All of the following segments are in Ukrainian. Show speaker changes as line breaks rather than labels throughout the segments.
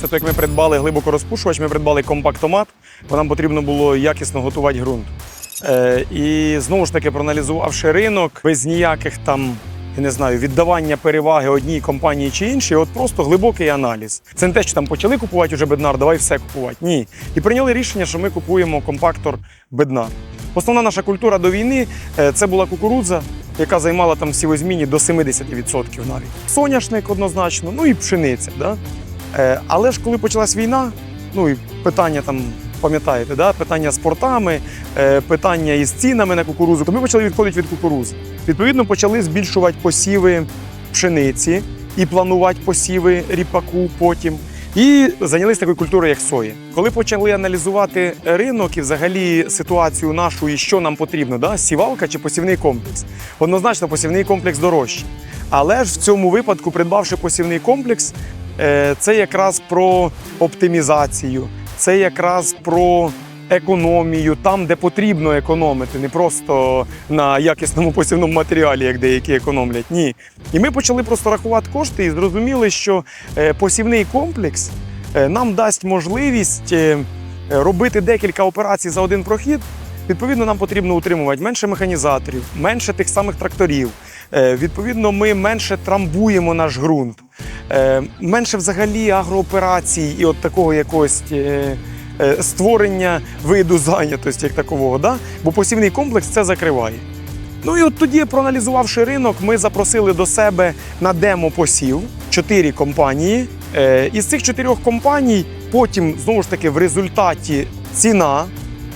Після того, як ми придбали глибокорозпушувач, ми придбали компактомат, бо нам потрібно було якісно готувати ґрунт. Е, і знову ж таки, проаналізувавши ринок без ніяких там. Я не знаю, віддавання переваги одній компанії чи іншій, от просто глибокий аналіз. Це не те, що там почали купувати уже беднар, давай все купувати. Ні. І прийняли рішення, що ми купуємо компактор беднар. Основна наша культура до війни е, це була кукурудза, яка займала там сівозміні до 70% навіть. Соняшник однозначно, ну і пшениця. Да? Е, Але ж коли почалась війна, ну і питання там, пам'ятаєте, да? питання з портами, е, питання із цінами на кукурузу, то ми почали відходити від кукурузи. Відповідно, почали збільшувати посіви пшениці і планувати посіви ріпаку потім. І зайнялися такою культурою, як сої. Коли почали аналізувати ринок і взагалі ситуацію нашу і що нам потрібно, да? сівалка чи посівний комплекс. Однозначно, посівний комплекс дорожчий. Але ж в цьому випадку, придбавши посівний комплекс, це якраз про оптимізацію, це якраз про економію, там, де потрібно економити, не просто на якісному посівному матеріалі, як деякі економлять. Ні. І ми почали просто рахувати кошти і зрозуміли, що е, посівний комплекс е, нам дасть можливість е, робити декілька операцій за один прохід. Відповідно, нам потрібно утримувати менше механізаторів, менше тих самих тракторів. Е, Відповідно, ми менше трамбуємо наш ґрунт, Е, менше взагалі агрооперацій і от такого якогось е, створення виду зайнятості як такового. Да? Бо посівний комплекс це закриває. Ну і от тоді, проаналізувавши ринок, ми запросили до себе на демо посів чотири компанії. Із цих чотирьох компаній потім знову ж таки в результаті ціна,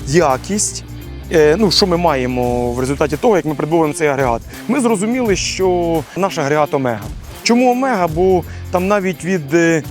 якість. Е, Ну, що ми маємо в результаті того, як ми придбуємо цей агрегат? Ми зрозуміли, що наш агрегат Омега. Чому Омега? Бо там навіть від е,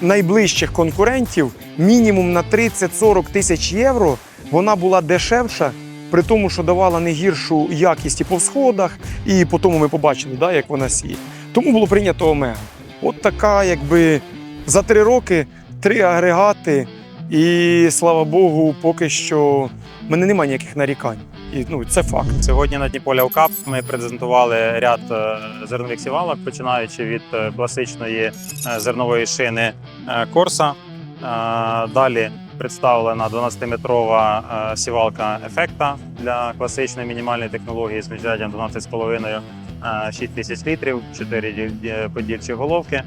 найближчих конкурентів мінімум на 30-40 тисяч євро вона була дешевша, при тому, що давала не гіршу якість і по всходах, і по тому ми побачили, да, як вона сіє. Тому було прийнято Омега. От така, якби за три роки три агрегати, і слава Богу, поки що в мене немає ніяких нарікань. І ну, це факт.
Сьогодні на Дніполя УКАП ми презентували ряд е, зернових сівалок, починаючи від е, класичної е, зернової шини Корса. Далі представлена 12-метрова е, сівалка ефекта для класичної мінімальної технології з міжряддям 12,5. 6 тисяч літрів, 4 подільчі головки.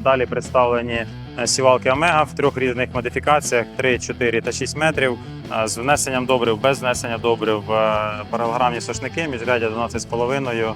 Далі представлені сівалки Омега в трьох різних модифікаціях: 3, 4 та 6 метрів. Е, з внесенням добрив, без внесення добрив, в паралограмні сошники, міжряддя 12,5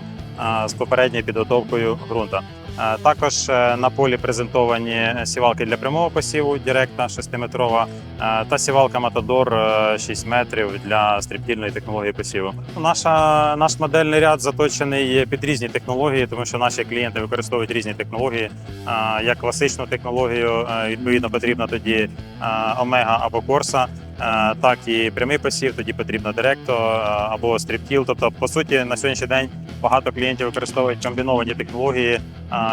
е, з попередньою підготовкою ґрунта. Е, Також е, на полі презентовані сівалки для прямого посіву, директна 6-метрова, е, та сівалка Матадор е, 6 метрів для стріптільної технології посіву. Наша, наш модельний ряд заточений під різні технології, тому що наші клієнти використовують різні технології. Е, Як класичну технологію, е, відповідно, потрібна тоді е, Омега або Корса. Е, так і прямий посів, тоді потрібно директо е, або стріптіл. Тобто, по суті, на сьогоднішній день багато клієнтів використовують комбіновані технології.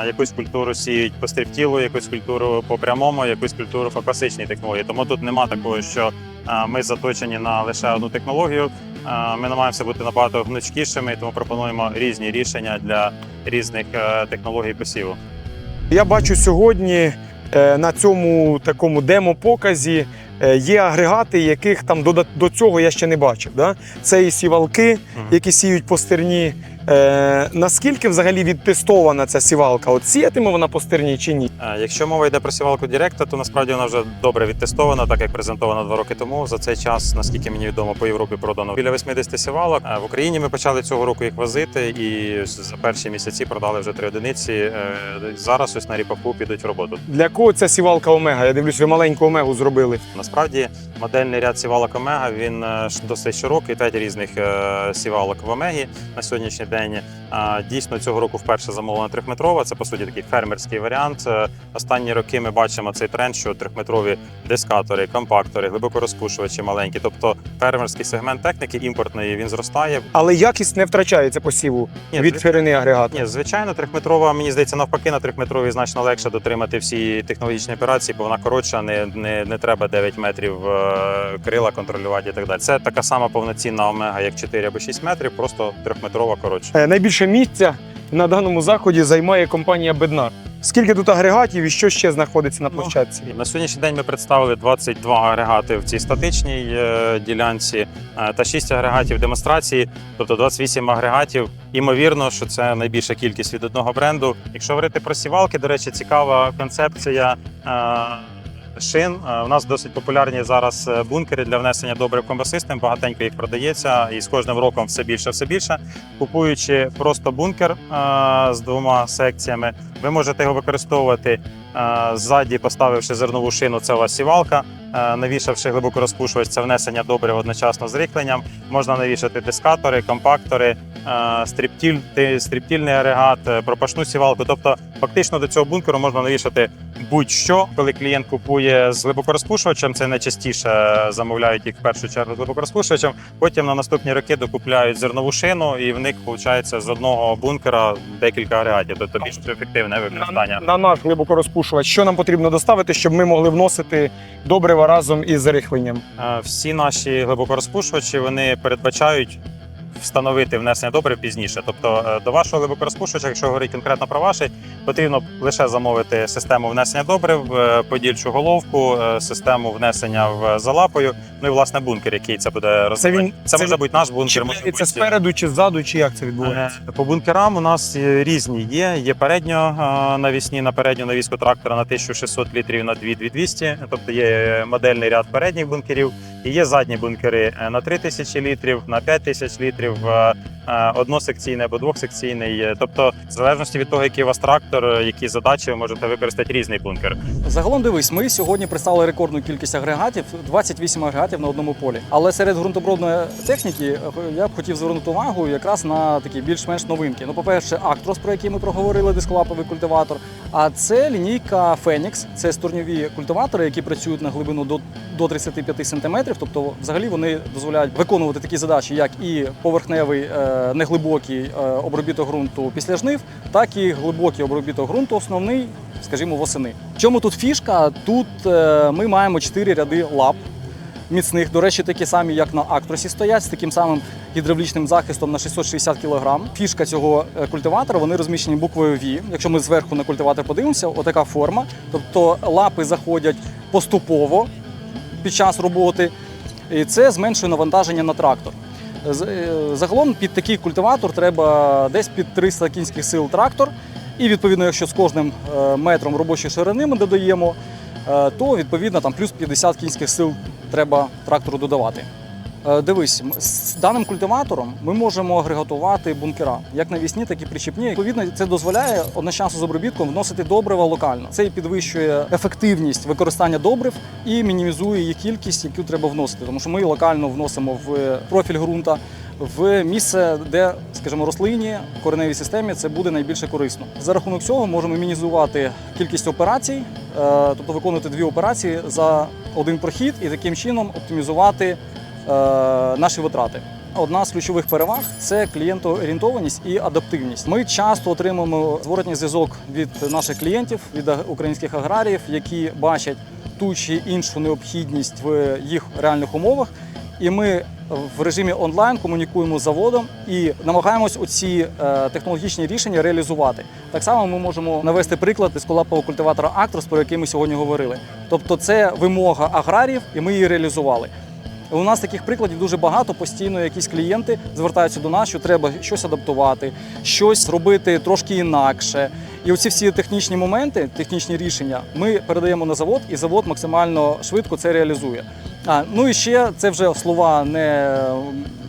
Якусь культуру сіють по стріптілу, якусь культуру по прямому, якусь культуру по класичній технології. Тому тут нема такого, що ми заточені на лише одну технологію. Ми намагаємося бути набагато гнучкішими, тому пропонуємо різні рішення для різних е, технологій посіву.
Я бачу сьогодні е, на цьому такому демо-показі е, є агрегати, яких там до, до цього я ще не бачив. Да? Це і сівалки, які сіють по стерні. Е, наскільки взагалі відтестована ця сівалка? От сіятиме вона по стерні чи ні?
Е, Якщо мова йде про сівалку Директа, то насправді вона вже добре відтестована, так як презентована два роки тому. За цей час, наскільки мені відомо, по Європі продано біля 80 сівалок. Е, В Україні ми почали цього року їх возити, і за перші місяці продали вже три одиниці. Е, Зараз ось на ріпаку підуть в роботу.
Для кого ця сівалка Омега? Я дивлюсь, ви маленьку Омегу зробили.
Насправді модельний ряд сівалок Омега він досить широкий, п'ять різних сівалок в Омегі на сьогоднішній день. А, Дійсно, цього року вперше замовлена трьохметрова. Це по суті такий фермерський варіант. Е, Останні роки ми бачимо цей тренд, що трьохметрові дискатори, компактори, глибокорозпушувачі маленькі. Тобто фермерський сегмент техніки імпортної він зростає.
Але якість не втрачається посіву
Ні,
від ширини агрегату.
Ні, звичайно, трьохметрова, мені здається, навпаки, на трьохметровій значно легше дотримати всі технологічні операції, бо вона коротша, не, не, не треба 9 метрів е, крила контролювати і так далі. Це така сама повноцінна омега, як 4 або 6 метрів, просто трьохметрова коротша.
Е, Найбільше місця на даному заході займає компанія Беднар. Скільки тут агрегатів і що ще знаходиться на площадці?
На сьогоднішній день ми представили 22 агрегати в цій статичній е, ділянці е, та 6 агрегатів демонстрації, тобто 28 агрегатів. Імовірно, що це найбільша кількість від одного бренду. Якщо говорити про сівалки, до речі, цікава концепція. Е, Шин Е, у нас досить популярні зараз е, бункери для внесення добрив комбосистем. Багатенько їх продається, і з кожним роком все більше, все більше. Купуючи просто бункер е, з двома секціями, ви можете його використовувати е, ззаді, поставивши зернову шину, це у вас сівалка. е, Навішавши глибокорозпушувач, це внесення добрив одночасно з рихленням. Можна навішати дискатори, компактори, е, стріптільний агрегат, е, пропашну сівалку. Тобто, фактично до цього бункеру можна навішати будь-що, коли клієнт купує з глибокорозпушувачем. Це найчастіше замовляють їх в першу чергу з глибокорозпушувачем. Потім на наступні роки докупляють зернову шину, і в них виходить з одного бункера декілька агрегатів. Тобто більш ефективне використання.
На, на наш глибокорозпушувач, що нам потрібно доставити, щоб ми могли вносити добрива разом із рихленням?
Е, Всі наші глибокорозпушувачі вони передбачають встановити внесення добрив пізніше. Тобто е, до вашого глибокорозпушувача, якщо говорити конкретно про ваш, потрібно лише замовити систему внесення добрив, е, подільчу головку, е, систему внесення в залапою. Ну і власне бункер, який це буде розвивати.
він-
Це
це
може бути наш бункер. може
Чіпляється
бути
спереду чи ззаду, чи як це відбувається?
По бункерам у нас різні є. Є передньо навісні на передню навіску трактора на 1600 літрів на 2200, тобто є модельний ряд передніх бункерів. Є задні бункери на на 3000 літрів, на 5000 літрів, е, е, односекційний або двохсекційний. Е, Тобто, в залежності від того, який у вас трактор, е, які задачі, ви можете використати різний бункер.
Загалом дивись, ми сьогодні представили рекордну кількість агрегатів 28 агрегатів на одному полі. Але серед ґрунтоборудної техніки е, я б хотів звернути увагу якраз на такі більш-менш новинки. Ну, по-перше, Актрос, про який ми проговорили, дисколаповий культиватор. А це лінійка Фенікс, це стурньові культиватори, які працюють на глибину до, до 35 см. Тобто, взагалі вони дозволяють виконувати такі задачі, як і поверхневий е, неглибокий е, обробіток ґрунту після жнив, так і глибокий обробіток ґрунту, основний, скажімо, восени. В чому тут фішка? Тут е, ми маємо чотири ряди лап. Міцних, до речі, такі самі, як на Актросі стоять, з таким самим гідравлічним захистом на 660 кг. Фішка цього е, культиватора вони розміщені буквою V. Якщо ми зверху на культиватор подивимося, отака форма. Тобто лапи заходять поступово під час роботи, і це зменшує навантаження на трактор. Е, Загалом під такий культиватор треба десь під 300 кінських сил трактор. І відповідно, якщо з кожним е, метром робочої ширини ми додаємо, е, то відповідно там плюс 50 кінських сил треба трактору додавати. Е, Дивись, з даним культиватором ми можемо агрегатувати бункера, як навісні, так і причіпні. Відповідно, це дозволяє одночасно з обробітком вносити добрива локально. Це підвищує ефективність використання добрив і мінімізує їх кількість, яку треба вносити. Тому що ми локально вносимо в профіль ґрунта, в місце, де, скажімо, рослині, кореневій системі це буде найбільше корисно. За рахунок цього можемо мінімізувати кількість операцій, е, тобто виконувати дві операції за один прохід і таким чином оптимізувати наші витрати. Одна з ключових переваг це клієнтоорієнтованість і адаптивність. Ми часто отримуємо зворотній зв'язок від наших клієнтів, від українських аграріїв, які бачать ту чи іншу необхідність в їх реальних умовах. І ми в режимі онлайн комунікуємо з заводом і намагаємось оці е, технологічні рішення реалізувати. Так само ми можемо навести приклад дисколапового культиватора Actros, про який ми сьогодні говорили. Тобто, це вимога аграріїв, і ми її реалізували. У нас таких прикладів дуже багато. Постійно якісь клієнти звертаються до нас, що треба щось адаптувати, щось робити трошки інакше. І оці всі технічні моменти, технічні рішення, ми передаємо на завод, і завод максимально швидко це реалізує. А ну і ще це вже слова не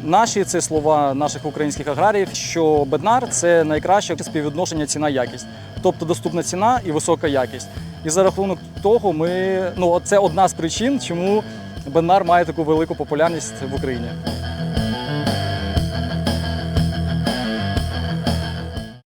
наші, це слова наших українських аграріїв. Що беднар це найкраще співвідношення ціна-якість, тобто доступна ціна і висока якість. І за рахунок того, ми ну це одна з причин, чому Беннар має таку велику популярність в Україні.